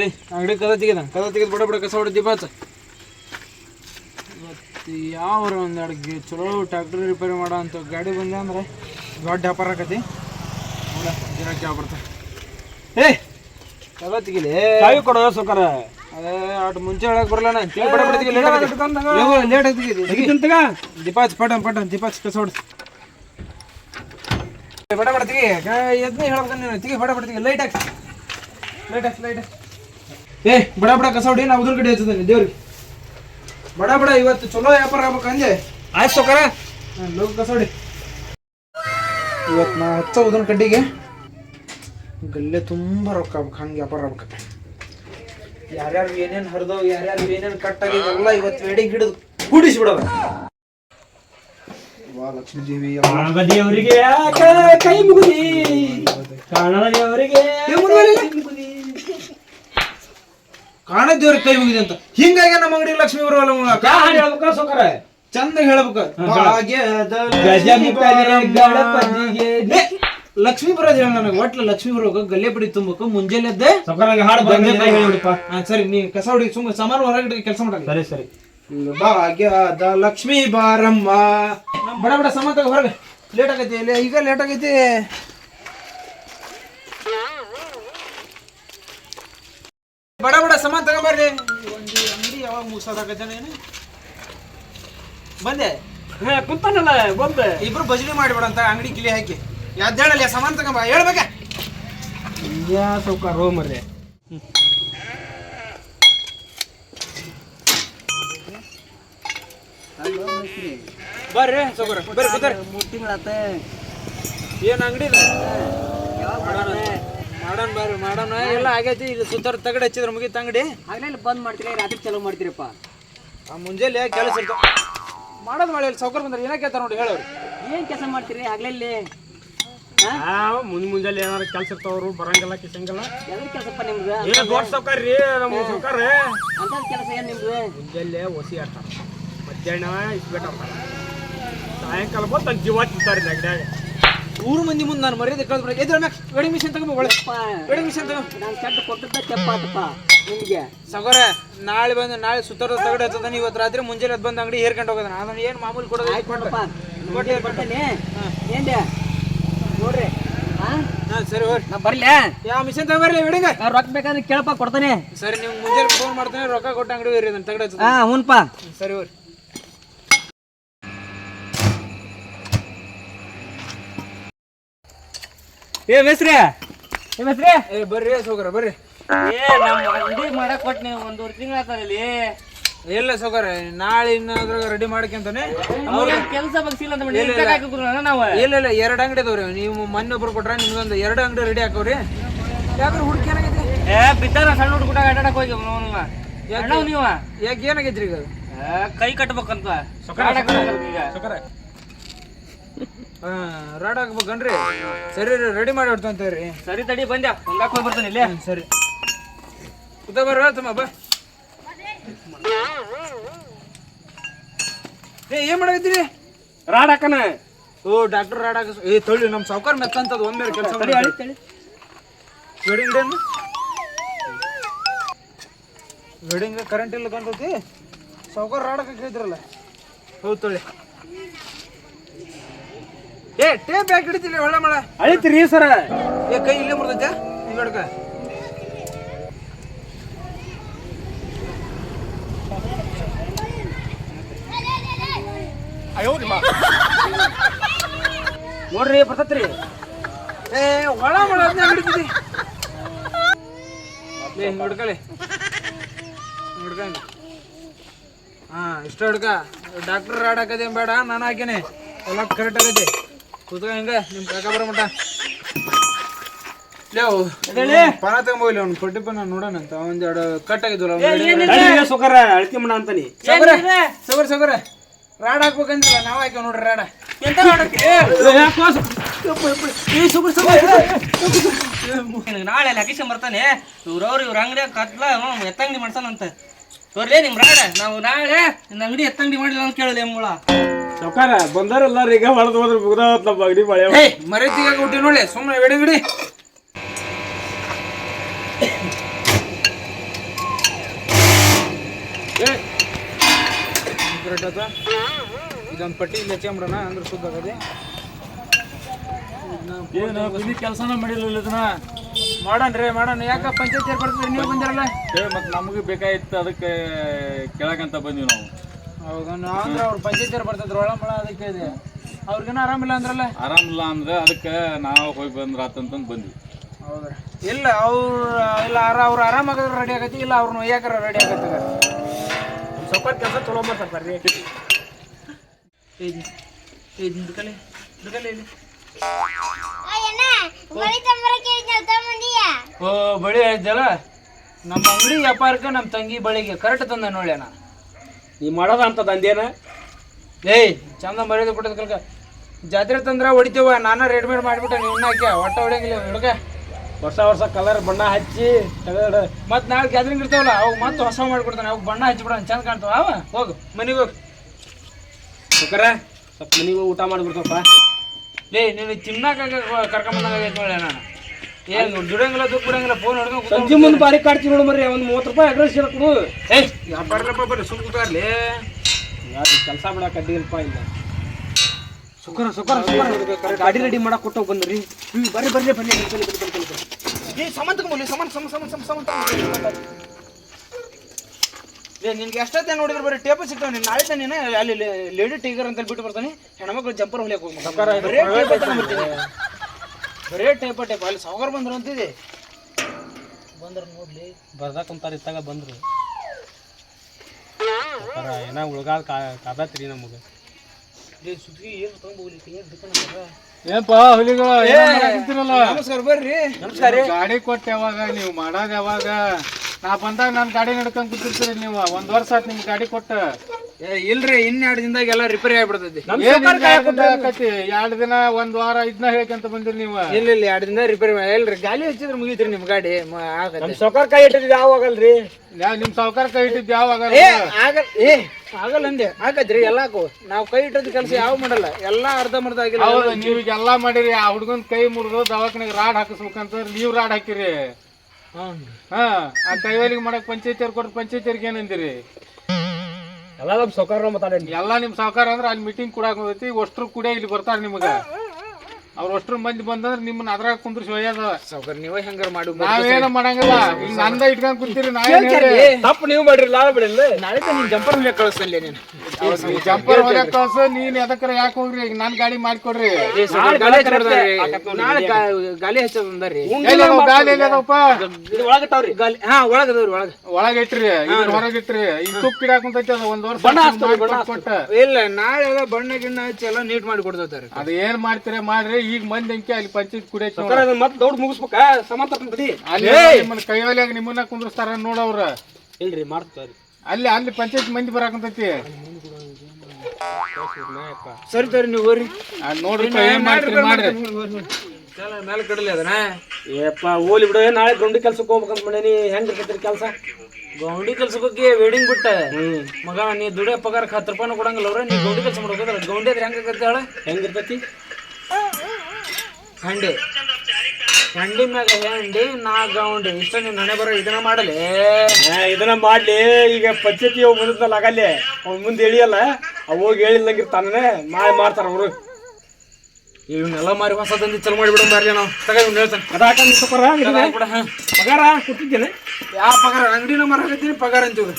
ಏಯ್ ಅಂಗಡಿ ಕದ ತೆಗೆದ ಕದ ತೆಗೆದು ಬಡ ಬಡ ಕಸ ಹೊಡೆದಿ ಬಾಚ ಇವತ್ತು ಯಾವ ಒಂದೆರಡು ಚಲೋ ಟ್ಯಾಕ್ಟರ್ ರಿಪೇರಿ ಮಾಡೋ ಅಂತ ಗಾಡಿ ಬಂದೆ ಅಂದ್ರೆ ದೊಡ್ಡ ವ್ಯಾಪಾರ ಆಕತಿ. ನೋಡ ದಿನಕ್ಕೆ ಯಾವ ಬರ್ತಾರೆ ಏ ಕದ ತೆಗಿಲಿ. ಕೊಡೋ ಸುಕರ ಅದೇ ಅಟ್ ಮುಂಚೆ ಹೇಳಕ್ ಬರಲ್ಲ ನಾನು. ಲೇಟ್ ಆಗ್ತಿದೆ ತೆಗಿತಂತಗ ದೀಪಾಚ್ ಪಟನ್ ಪಟನ್ ದೀಪಾಚ್ ಕಸ ಹೊಡ್ದು ಬಡ ಬಡ, ತೆಗಿ. ಎದ್ನೇ ಹೇಳ್ಬೇಕು ತೆಗಿ, ಬಡ ಬಡ ಲೈಟ್ ಹಾಕಿ. ಲೈಟ್ ಹಾಕಿ ಲೈಟ್ ಏ, ಬಡ ಬಡ, ಕಸ ಹೊಡಿ, ನಾ ಉದ್ರ ಕಡೆ ಹಚ್ಚದೇನೆ ದೇವ್ರಿಗೆ ಬಡ ಬಡ, ಇವತ್ತು ಚಲೋ ವ್ಯಾಪಾರ ಆಗ್ಬೇಕು ಅಂದೆ. ಆಯ್ತು ಸೊಕರ ಲೋಕ ಕಸ ಹೊಡಿ. ಇವತ್ತು ನಾ ಹಚ್ಚ ಉದ್ರ ಕಡ್ಡಿಗೆ. ಗಲ್ಲೆ ತುಂಬ ರೊಕ್ಕ ಆಗ್ಬೇಕು. ಹಂಗೆ ವ್ಯಾಪಾರ ಆಗ್ಬೇಕು. ಯಾರ್ಯಾರು ಏನೇನು ಹರಿದವು, ಯಾರ್ಯಾರು ಏನೇನು ಕಟ್ಟಾಗಿ ಎಲ್ಲ ಇವತ್ತು ವೆಡಿಂಗ್ ಹಿಡಿದು ಕೂಡಿಸಿ ಬಿಡೋದು. ಕಾಣದ ದೇವರಿಗೆ ಕೈ ಮುಗುದಿ. ಕಾಣದ ದೇವರಿಗೆ ಕಾಣದೇವ್ರಿಗೆ ಕೈ ಮುಗಿದೆ ಅಂತ. ಹಿಂಗಾಗಿ ನಮ್ಮ ಅಂಗಡಿ ಲಕ್ಷ್ಮಿ ಬರುವಲ್ಲ ಮೂಲಕ ಹಾಡು ಹೇಳ್ಬೇಕ ಸೊಕರ ಚಂದ ಹೇಳ್ಬೇಕು. ಲಕ್ಷ್ಮಿ ಬರೋದು ಹೇಳ ನನಗೆ. ಒಟ್ಲ ಲಕ್ಷ್ಮಿ ಬರ್ಬೇಕು ಗಲ್ಲೆ ಪಡಿ ತುಂಬಕ ಮುಂಜಾನೆ ಎದ್ದೆ. ಹಾಡು ಸರಿ ನೀ ಕಸ ಹೊಡಿ ಸುಮ್ಮ ಸಮಾನ ಹೊರಗಡೆ ಕೆಲಸ ಮಾಡಲ್ಲ ಸರಿ ಸರಿ. ಭಾಗ್ಯದ ಲಕ್ಷ್ಮೀ ಬಾರಮ್ಮ. ಬಡ ಬಡ ಸಮಾತ ಹೊರಗೆ. ಲೇಟ್ ಆಗೈತಿ ಇಲ್ಲಿ. ಈಗ ಲೇಟ್ ಆಗೈತಿ. ಬಡ ಬಡ ಸಮಾನ ತಗೊಂಬರ್ರಿ ಒಂದು ಅಂಗಡಿ ಯಾವಾಗ ಮುಗಿಸೋದಾಗತ್ತೇನೆ ಏನು? ಬಂದೆ. ಹಾ ಕುಂತಾನಲ್ಲ ಬಂದೆ. ಇಬ್ರು ಬಜರಿ ಮಾಡಿಬಿಡಂತ ಅಂಗಡಿ ಕಿಲಿ ಹಾಕಿ. ಯಾವ್ದು ಸಮಾನ ತಗೊಂಬ ಹೇಳ್ಬೇಕ. ಯಾ ಸೌಕಾರ ಹ್ಞೂ ಬರ್ರಿ ಸೌಕರ ಬರ್ರಿ ಕೂತಾರ. ಮೂರ್ ತಿಂಗಳಾತ ಏನ್ ಅಂಗಡಿ ಮಾಡೋಣ ಬರ್ರಿ ಮಾಡೋಣ ಎಲ್ಲ ಆಗೈತಿ ಇದು ಸುತ್ತಾರ ತಗಡ ಹಚ್ಚಿದ್ರ ಮುಗಿತ ಅಂಗಡಿ. ಆಗ್ಲೇ ಬಂದ್ ಮಾಡ್ತೀರಿ ರಾತ್ರಿ ಚಲೋ ಮಾಡ್ತೀರಪ್ಪ? ಆ ಮುಂಜಾನೆ ಕೆಲಸ ಇರ್ತಾವ ಮಾಡೋದು ಮಾಡಿ ಸೌಕರ್ ಬಂದ್ರೆ ಏನಕ್ಕೆ ಕೇಳ್ತಾರ ನೋಡಿ ಹೇಳೋರು. ಏನ್ ಕೆಲಸ ಮಾಡ್ತೀರಿ ಆಗ್ಲೇ ಆ ಮುಂದೆ ಮುಂಜಾನೆ ಏನಾರ ಕೆಲ್ಸ ಇರ್ತಾವ್ರು ಬರಂಗಿಲ್ಲ ಕಿಸಂಗಿಲ್ಲ. ಕೆಲಸಪ್ಪ ನಿಮ್ದು? ಏನು ದೊಡ್ಡ ಸೌಕರ್ಯ ರೀ ನಮ್ಮ ಸೌಕರ್ ಅಂತ ಕೆಲಸ ಏನು ನಿಮ್ದು? ಮುಂಜಾನೆ ಒಸಿ ಆಡ್ತಾರ. ಮಧ್ಯಾಹ್ನ ಆಡ್ತಾರ ಸಾಯಂಕಾಲ ಬಂದು ಜೀವ ತಿಂತಾರೆ ಅಂಗಡ್ಯಾಗ. ಊರು ಮಂದಿ ಮುಂದೆ ನಾನು ಮರ್ಯಾದೆ ಕಳೆದ್ಬಿಡ ಎದ್ರ ಮ್ಯಾಕ್ ವೆಡಿಂಗ್ ಮಿಷನ್ ಅಪ್ಪ ವೆಡಿಂಗ್ ಮಿಷನ್ ತಗೋ ನಾನು ಸೆಟ್ ಕೊಟ್ಟದ್ದ ಕೆಪ್ಪಾತಪ್ಪ ನಿಮಗೆ. ಸೌಕರ ನಾಳೆ ಬಂದು ನಾಳೆ ಸುತ್ತಾರ ತಗಡ ಹತ್ತದ ಇವತ್ತು ರಾತ್ರಿ ಮುಂಜಾನೆ ಅದು ಬಂದು ಅಂಗಡಿ ಹೇರ್ಕೊಂಡು ಹೋಗೋದ. ಅದನ್ನ ಏನು ಮಾಮೂಲಿ ಕೊಡೋದು ಆಯ್ತು ಕೊಡಪ್ಪ ಕೊಟ್ಟೆ ಕೊಡ್ತೇನೆ? ಏನ್ದೆ ನೋಡ್ರಿ. ಹಾ ಹಾಂ ಸರಿ ಹೋರಿ ನಾ ಬರಲಿ? ಯಾವ ಮಿಷನ್ ತಗೊಂಬರ್ಲಿ ವೆಡಿಂಗ್ ರೊಕ್ಕ ಬೇಕಾದ್ರೆ ಕೇಳಪ್ಪ ಕೊಡ್ತಾನೆ. ಸರಿ ನೀವು ಮುಂಜಾನೆ ಫೋನ್ ಮಾಡ್ತಾನೆ ರೊಕ್ಕ ಕೊಟ್ಟು ಅಂಗಡಿ ಹೋಗ್ರಿ ನಾನು ತಗಡೆ ಹಾಂ ಹಾ ಹ್ಞೂನ್ಪ ಸರಿ ಹೋರಿ ಏ ಮೇಸ್ರಿ ಏ ಮೇಸ್ರಿ ಏ ಬರ್ರಿ ಸೋಗರ ಬರ್ರಿ. ಏ ನಮ್ಮ ಅಂಗಡಿ ಮಾಡಕ್ ಕೊಟ್ಟ ನೀವು ಒಂದೂವರೆ ತಿಂಗಳ ಇಲ್ಲಿ ಎಲ್ಲ ಸೋಗರ ನಾಳೆ ಇನ್ನಾದ್ರಾಗ ರೆಡಿ ಮಾಡ್ಕೊಂತಾನೆ ಕೆಲಸ ಬಗ್ಸಿಲ್ಲ ಅಂತ ಮಾಡಿ ಹಾಕಿದ್ರು ನಾವು. ಇಲ್ಲ ಇಲ್ಲ ಎರಡು ಅಂಗಡಿ ಅದಾವ್ರಿ. ನೀವು ಮೊನ್ನೆ ಒಬ್ರು ಕೊಟ್ರ ನಿಮ್ಗೊಂದು ಎರಡು ಅಂಗಡಿ ರೆಡಿ ಹಾಕವ್ರಿ. ಯಾಕ್ರಿ ಹುಡುಕಿ ಏನಾಗೈತಿ ಏ ಬಿದ್ದಾರ ಸಣ್ಣ ಹುಡುಗ ಆಟಾಡಕ್ ಹೋಗಿ ಅವನು ನೀವ? ಯಾಕೆ ಏನಾಗೈತ್ರಿ ಈಗ? ಕೈ ಕಟ್ಬೇಕಂತ. ಸೊಕರ ರಾಡ್ ಹಾಕ್ಬೇಕನ್ರಿ ಸರಿ ರೀ ರೆಡಿ ಮಾಡಿ ಇಡ್ತಂತೇವ್ರಿ ಸರಿ ತಡಿ ಬಂದ್ಯಾ? ಹೊಂದಾಕ್ ಹೋಗಿ ಬರ್ತಾನೆ ಇಲ್ಲೇ. ಸರಿ. ಕುತ ಬರ್ರ ತಮ್ಮ ಬಾ. ಏ ಏನ್ ಮಾಡಕತ್ತೀರಿ? ರಾಡ್ ಹಾಕನ. ಓ ಡಾಕ್ಟರ್ ರಾಡ್ ಹಾಕ ಏ ತೊಳಿ ನಮ್ಮ ಸಾವುಕಾರ ಮೆತ್ತಂತದ ಒಮ್ಮೆ ಕೆಲಸ ವೆಡಿಂಗ್ ಡೇನ್ ವೆಡಿಂಗ್ ಕರೆಂಟ್ ಇಲ್ಲ ಕಾಣ್ತೈತಿ ಸಾವುಕಾರ ರಾಡ್ ಹಾಕ ಹೇಳಿದ್ರಲ್ಲ. ಹೌದು ತೊಳಿ ಏ ಟೇಪ್ ಯಾಕೆ ಹಿಡಿತಿಲ್ಲ ಒಳ್ಳೆ ಮಳ? ಅಳಿತ್ರಿ ಸರ. ಏ ಕೈ ಇಲ್ಲೇ ಮುರ್ದೈತೆ? ಈಗ ಹಿಡ್ಕ ನೋಡ್ರಿ ಬರ್ತತ್ರಿ. ಏ ಒಳ ಮಳೆ ಅದನ್ನ ಹಿಡಿತೀನಿ ಏ ಹಿಂಗ್ ಹಿಡ್ಕಳಿ ಹಿಡ್ಕಂಗ ಹಾ ಇಷ್ಟ ಹಿಡ್ಕ ಡಾಕ್ಟರ್ ರಾಡ್ ಬೇಡ ನಾನು ಹಾಕಿನಿ. ಎಲ್ಲ ಕರೆಕ್ಟ್ ಆಗೈತಿ. ಕೂತ್ಕ ಹೆಂಗ ನಿಮ್ ಕಾಕ ಬರೋ ಮಟ ಲೇವು ಪಾನ ತಗೊಂಬೋಗಿಲ್ಲ ಅವ್ನು ಕೊಟ್ಟಿ ಪನ ನೋಡೋಣ ಅಂತ. ಒಂದೆರಡು ಕಟ್ ಆಗಿದ್ವಲ್ಲ ಸೊಕರ ಅಳ್ತಿ ಮಣ ಅಂತಾನಿ. ಸಗರ ಸಗರ ಸಗರ. ರಾಡ್ ಹಾಕ್ಬೇಕಂದ್ರ ನಾವ್ ಹಾಕ್ಯಾವ ನೋಡ್ರಿ ರಾಡ. ಎಂತ ನಾಳೆ ಅಲ್ಲಿ ಅಕಿಶ ಬರ್ತಾನೆ. ಇವ್ರವ್ರು ಇವ್ರ ಅಂಗಡಿ ಕತ್ಲ ಎತ್ತಂಗಡಿ ಮಾಡ್ತಾನಂತ. ತೋರ್ಲೇ ನಿಮ್ ರಾಡ. ನಾವು ನಾಳೆ ನಿನ್ನ ಅಂಗಡಿ ಎತ್ತಂಗಡಿ ಮಾಡಿಲ್ಲ ಅಂತ ಕೇಳಲಿ ಮುಳ ಸೌಕಾರ ಬಂದಾರಲ್ಲ ಈಗ ಹೊಡೆದು ಹೋದ್ರೆ ಮುಗ್ದಾವತ್ ನಮ್ಮ ಅಗಡಿ ಮಳೆ ಹೇ ಮರೀತಿಗೆ ಹುಟ್ಟಿ ನೋಡಿ ಸುಮ್ಮನೆ ಬಿಡಿ ಬಿಡಿ ಇದೊಂದು ಪಟ್ಟಿ ಇಲ್ಲ ಚೇಂಬ್ರನ ಅಂದ್ರೆ ಶುದ್ಧ ಆಗದೆ. ಏನು ಬಿಡಿ ಕೆಲಸನ ಮಾಡಿಲ್ಲ ಇದನ್ನ? ಮಾಡೋಣ್ರಿ ಮಾಡೋಣ ಯಾಕ ಪಂಚಾಯತ್ ಬರ್ತೀರಿ ನೀವು ಬಂದಿರಲ್ಲ? ಏ ಮತ್ತೆ ನಮಗೆ ಬೇಕಾಗಿತ್ತು ಅದಕ್ಕೆ ಕೇಳಕಂತ ಬಂದೀವಿ ನಾವು. ಹೌದಾ ಅಂದ್ರೆ ಅವ್ರು ಪಂಚಾಯತ್ ಬರ್ತಿದ್ರು ಒಳ ಮಳ ಅದಕ್ಕೆ ಇದೆ. ಅವ್ರಿಗೇನು ಆರಾಮಿಲ್ಲ ಅಂದ್ರಲ್ಲ? ಆರಾಮಿಲ್ಲ ಅಂದ್ರೆ ಅದಕ್ಕೆ ನಾವು ಹೋಗಿ ಬಂದ್ರ ಆತಂತಂದು ಬಂದ್ವಿ. ಹೌದ್ರಿ. ಇಲ್ಲ ಅವ್ರು ಇಲ್ಲ ಆರ ಅವ್ರು ಆರಾಮಾಗಿದ್ರೆ ರೆಡಿ ಆಗೈತಿ ಇಲ್ಲ ಅವ್ರನ್ನ ಒಯ್ಯಾಕರ ರೆಡಿ ಆಗೈತಿ ಸ್ವಲ್ಪ ಕೆಲಸ ಚಲೋ ಮಾಡ್ತಾರೆ ಹಿಡ್ಕಲೆ ಹಿಡ್ಕಲೆ ಇಲ್ಲಿ. ಓ ಬಳಿ ಹೇಳಿದ್ದಲ್ಲ ನಮ್ಮ ಅಂಗಡಿ ವ್ಯಾಪಾರಕ್ಕೆ ನಮ್ಮ ತಂಗಿ ಬಳಿಗೆ ಕರೆಕ್ಟ್ ತಂದ ನೋಡಿ ಅಣ್ಣ ನೀ ಮಾಡೋದ ಅಂತ ದಂಧೇನ? ಏಯ್ ಚಂದ ಮರ್ಯಾದೆ ಕೊಟ್ಟದ ಕಲ್ಕ. ಜಾತ್ರೆ ತಂದ್ರ ಹೊಡಿತೇವ ನಾನು ರೆಡಿಮೇಡ್ ಮಾಡಿಬಿಟ್ಟೆ ನೀವು ಹಾಕ್ಯ ಒಟ್ಟ ಹೊಡಿಯಂಗಿಲ್ಲ ಹುಡುಗ. ವರ್ಷ ವರ್ಷ ಕಲರ್ ಬಣ್ಣ ಹಚ್ಚಿ ತೆಗೆದ ಮತ್ತೆ ನಾಳೆ ಗ್ಯಾದ್ರಿಂಗ್ ಇರ್ತಾವಲ್ಲ ಅವಾಗ ಮತ್ತೆ ಹೊಸ ಮಾಡ್ಕೊಡ್ತಾನೆ ಅವಾಗ ಬಣ್ಣ ಹಚ್ಚಿಬಿಡ ಚಂದ ಕಾಣ್ತಾವ. ಅವ ಹೋಗು ಮನೆಗೆ ಹೋಗು. ಸುಕರ ಸ್ವಲ್ಪ ಮನೆಗೆ ಊಟ ಮಾಡಿಬಿಡ್ತಪ್ಪ ಏಯ್ ನೀನು ತಿನ್ನಾಕ ಕರ್ಕೊಂಬಂದಾಗೈತೆ ನೋಡಿ ನಾನು. ಏನು ದುಡ್ಡು ಫೋನ್ ಸಂಜೆ ಮುಂದೆ ಬಾರಿ ಕಾಡ್ತೀವಿ ನೋಡು ಮರ್ರಿ ಒಂದು ಮೂವತ್ತು ರೂಪಾಯಿ ಅಗ್ರೆಸ್ ಕೊಡು. ಬರ್ರಪ್ಪ ಬರ್ರಿ ಸುಮ್ ಕೂತಾರ್ಲಿ ಯಾರು ಕೆಲಸ ಬಿಡಕ್ಕೆ ಅಡ್ಡಿ ಇಲ್ಪ ಇಲ್ಲ? ಸುಖರ ಸುಖರ ಸುಖರ ಗಾಡಿ ರೆಡಿ ಮಾಡಕ್ ಕೊಟ್ಟು ಬಂದ್ರಿ ಬರ್ರಿ ಬರ್ರಿ ಬನ್ನಿ ಬನ್ನಿ ಬನ್ನಿ ಬನ್ನಿ ಬನ್ನಿ ಬನ್ನಿ. ಏ ಸಮಾನ ತಗೊಂಬಲ್ಲಿ ಸಮಾನ ಸಮ ಸಮ ಸಮ ಸಮ ಏ ನಿನ್ಗೆ ಎಷ್ಟೊತ್ತೆ ನೋಡಿದ್ರೆ ಬರೀ ಟೇಪ ಸಿಗ್ತಾವ ನೀನು ನಾಳೆ ನೀನು ಅಲ್ಲಿ ಲೇಡಿ ಟೀಗರ್ ಅಂತ ಬಿಟ್ಟು ಬರ್ತಾನೆ. ಹೆಣ್ಮಕ್ಳು ಜಂಪರ್ ಹೊಲಿಯಕ್ಕೆ ಹೋಗ್ಬೇಕು ಬರೇ ಟೇಪ ತಗೊಂಡ್ಬರ್ತೀನಿ ಬರೇ ಟೈಪ ಟೈಪ ಅಲ್ಲಿ ಸಾವುಕಾರ ಬಂದ್ರು ಅಂತಿದೆ. ಬಂದ್ರು ನೋಡ್ಲಿ. ಬರ್ದಾ ಕುಂತಾರ ಇತ್ತಾಗ ಬಂದ್ರು. ಏನ ಉಳ್ಗಾದ ಕಾದಾತ್ರಿ ನಮಗೆ. ಏನಪ್ಪ ಹುಲಿಗಳ ನಮಸ್ಕಾರ ಬರ್ರಿ. ಗಾಡಿ ಕೊಟ್ಟು ಯಾವಾಗ ನೀವು ಮಾಡಾಗ ಯಾವಾಗ? ನಾ ಬಂದಾಗ ನಾನು ಗಾಡಿ ನಡ್ಕೊಂಡ್ ಕೂತಿರ್ತೀರಿ ನೀವು. ಒಂದ್ ವರ್ಷ ಆಯ್ತು ನಿಮ್ ಗಾಡಿ ಕೊಟ್ಟ. ಏ ಇಲ್ರಿ ಇನ್ನೆರಡು ದಿನದಾಗ ಎಲ್ಲ ರಿಪೇರಿ ಆಗ್ಬಿಡ್ತೈತಿ. ಎರಡು ದಿನ ಒಂದ್ ವಾರ ಇದನ್ನ ಅಂತ ಬಂದಿರಿ ನೀವು. ಇಲ್ಲ ಇಲ್ಲ ಎರಡು ದಿನ ರಿಪೇರಿ ಇಲ್ರಿ ಗಾಲಿ ಹಚ್ಚಿದ್ರೆ ಮುಗಿತ್ರಿ ನಿಮ್ ಗಾಡಿ ಸೌಕರ್ ಕೈ ಇಟ್ಟಿದ್ ಯಾವಾಗಲ್ರಿ ನಿಮ್ ಸೌಕರ್ ಕೈ ಇಟ್ಟಿದ್ ಯಾವ ಆಗಲ್ಲ? ಆಗಲ್ ಏ ಆಗಲ್ಲ ಅಂದೆ. ಆಗತ್ರಿ ಎಲ್ಲಾಕು ನಾವು ಕೈ ಇಟ್ಟದ ಕೆಲಸ ಯಾವ ಮಾಡಲ್ಲ. ಎಲ್ಲಾ ಅರ್ಧ ಮರ್ಧ ಆಗಿಲ್ಲ. ನೀವ್ ನೀವು ಎಲ್ಲಾ ಮಾಡಿರಿ. ಆ ಹುಡುಗನ್ ಕೈ ಮುರಿದ್ರು ದವಾಖಾನೆಗೆ ರಾಡ್ ಹಾಕಿಸ್ಬೇಕಂತ ನೀವ್ ರಾಡ್ ಹಾಕಿರಿ. ಹಾ ಆ ಕೈವಾಲಿಗೆ ಮಾಡಕ್ ಪಂಚಾಯತಿಯರ್ ಕೊಟ್ರ ಪಂಚಾಯತಿಯರ್ಗೆ ಏನಂದಿರಿ ಎಲ್ಲ ನಮ್ಮ ಸೌಕರ್ಯ ಮಾತಾಡೇನಿ ಎಲ್ಲ ನಿಮ್ ಸಹಕಾರ ಅಂದ್ರೆ ಅಲ್ಲಿ ಮೀಟಿಂಗ್ ಕೂಡ ಹೋಗೈತಿ ಅಷ್ಟ್ರು ಕೂಡ ಇಲ್ಲಿ ಬರ್ತಾರೆ ನಿಮಗ. ಅವ್ರ ಅಷ್ಟ್ರ ಮಂದಿ ಬಂದಂದ್ರ ನಿಮ್ಮನ್ನ ಅದ್ರಾಗ ಕುಂದ್ರಿಸಿ ಒಯ್ಯದ ಸಾವ್ಕಾರ ನೀವೇ ಹೆಂಗಾರ ಮಾಡಿ ನಾವೇನ ಮಾಡಂಗಿಲ್ಲ. ನಂದ ಇಟ್ಕೊಂಡ್ ಕುಂತೀರಿ ಹೇಳಿ ತಪ್ಪು ನೀವು ಮಾಡ್ರಿ ಲಾಳ ಬಿಡಿಲ್ಲ ನಾಳೆ ನಿನ್ ಜಂಪರ್ ಮೇಲೆ ಕಳಿಸ್ತಲ್ಲ ನೀನು. ಜಂಪರ್ ಹೊಡ್ಯಾಕ ಕಳ್ಸ ನೀನ್ ಎದಕ್ಕರ ಯಾಕೆ ಹೋಗ್ರಿ? ಈಗ ನಾನ್ ಗಾಡಿ ಮಾಡ್ಕೊಡ್ರಿ. ನಾಳೆ ಗಾಲಿ ಹಚ್ಚದಂದ್ರಿ ಗಾಲಿ ಎಲ್ಲದಪ್ಪ? ಒಳಗಟ್ಟವ್ರಿ ಗಾಲಿ ಹಾ ಒಳಗದವ್ರಿ ಒಳಗ. ಒಳಗೆ ಇಟ್ರಿ ಇದ್ರ ಹೊರಗೆ ಇಟ್ರಿ. ಈಗ ತುಪ್ಪ ಗಿಡ ಕುಂತೈತಿ ಅದು ಒಂದ್ ವರ್ಷ ಕೊಟ್ಟ ಇಲ್ಲ ನಾಳೆ ಬಣ್ಣ ಗಿಣ್ಣ ಹಚ್ಚಿ ಎಲ್ಲ ನೀಟ್ ಮಾಡಿ ಕೊಡ್ತಾರೆ ಅದ ಏನ್ ಮಾಡ್ತೀರ ಮಾಡ್ರಿ. ಈಗ ಮಂದಿ ಅಂಕಿ ಅಲ್ಲಿ ಪಂಚಾಯತ್ ಕುಡಿಯಕ್ ಮತ್ತೆ ದೌಡ್ ಮುಗಿಸ್ಬೇಕಾ? ಬಿಡಿ. ಅಲ್ಲಿ ನಿಮ್ಮನ್ನ ಕೈವಲಿಯಾಗ ನಿಮ್ಮನ್ನ ಕುಂದ್ರಸ್ತಾರ ನೋಡವ್ರ ಇಲ್ರಿ ಮಾಡ್ತಾರೆ ಅಲ್ಲಿ ಅಲ್ಲಿ ಪಂಚಾಯತ್ ಮಂದಿ ಬರಾಕಂತೈತಿ. ಸರಿ ಸರಿ ನೀವು ಅದ್ ನೋಡ್ರಿ ಏನ್ ಮಾಡ್ತೀರಿ ಮಾಡ್ರಿ. ಮೇಲೆ ಕಡಲಿ ಅದನ್ನ. ಏಪ್ಪ ಓಲಿ ಬಿಡು ನಾಳೆ ಗೌಂಡಿ ಕೆಲ್ಸಕ್ಕೆ ಹೋಗ್ಬೇಕಂತ ಮಾಡೀನಿ ಹೆಂಗ್ ಇರ್ತೈತ್ರಿ ಕೆಲಸ? ಗೌಂಡಿ ಕೆಲ್ಸಕ್ಕೆ ಹೋಗಿ ವೇಡಿಂಗ್ ಬಿಟ್ಟ ಮಗ ನೀ ದುಡಿಯೋ ಪಗಾರಕ್ಕೆ ಹತ್ತು ರೂಪಾಯಿನೂ ಕೊಡಂಗಿಲ್ಲ ಅವ್ರ ನೀ ಗೌಂಡಿ ಕೆಲಸ ಮಾಡ್ಬೇಕಂದ್ರೆ ಗೌಂಡಿ ಅದ್ರ ಹೆಂಗ ಹೆಂಗ್ ಹೆಂಗಿರ್ತೈತಿ ಹಂಡಿ. ಹಂಡಿ ಮ್ಯಾಗ ಹೆಂಡಿ ನಾ ಗೌಂಡಿ ಇಷ್ಟ ನೀನ್ ಮನೆ ಬರೋ ಇದನ್ನ ಮಾಡಲಿ. ಇದನ್ನ ಮಾಡ್ಲಿ. ಈಗ ಪಂಚಾಯತಿ ಹೋಗಿ ಬಂದಲ್ಲ ಆಗಲ್ಲೇ. ಅವ್ನ ಮುಂದೆ ಹೇಳಿಯಲ್ಲ ಅವ್ ಹೋಗಿ ಹೇಳಿಲ್ಲಂಗಿರ್ತಾನೆ ನಾಳೆ ಮಾಡ್ತಾರ ಅವರು. ಇವನ್ನೆಲ್ಲ ಮಾರಿ ಹೊಸ ತಂದಿ ಚಲೋ ಮಾಡಿಬಿಡೋ ಮಾರಿ ನಾವು ತಗ ಇವ್ನು ಹೇಳ್ತಾನೆ. ಪಗಾರ ಕೊಟ್ಟಿದ್ದೇನೆ ಯಾವ ಪಗಾರ ಅಂಗಡಿನ ಮಾರಾಕತ್ತೀನಿ ಪಗಾರ ಅಂತೀವಿ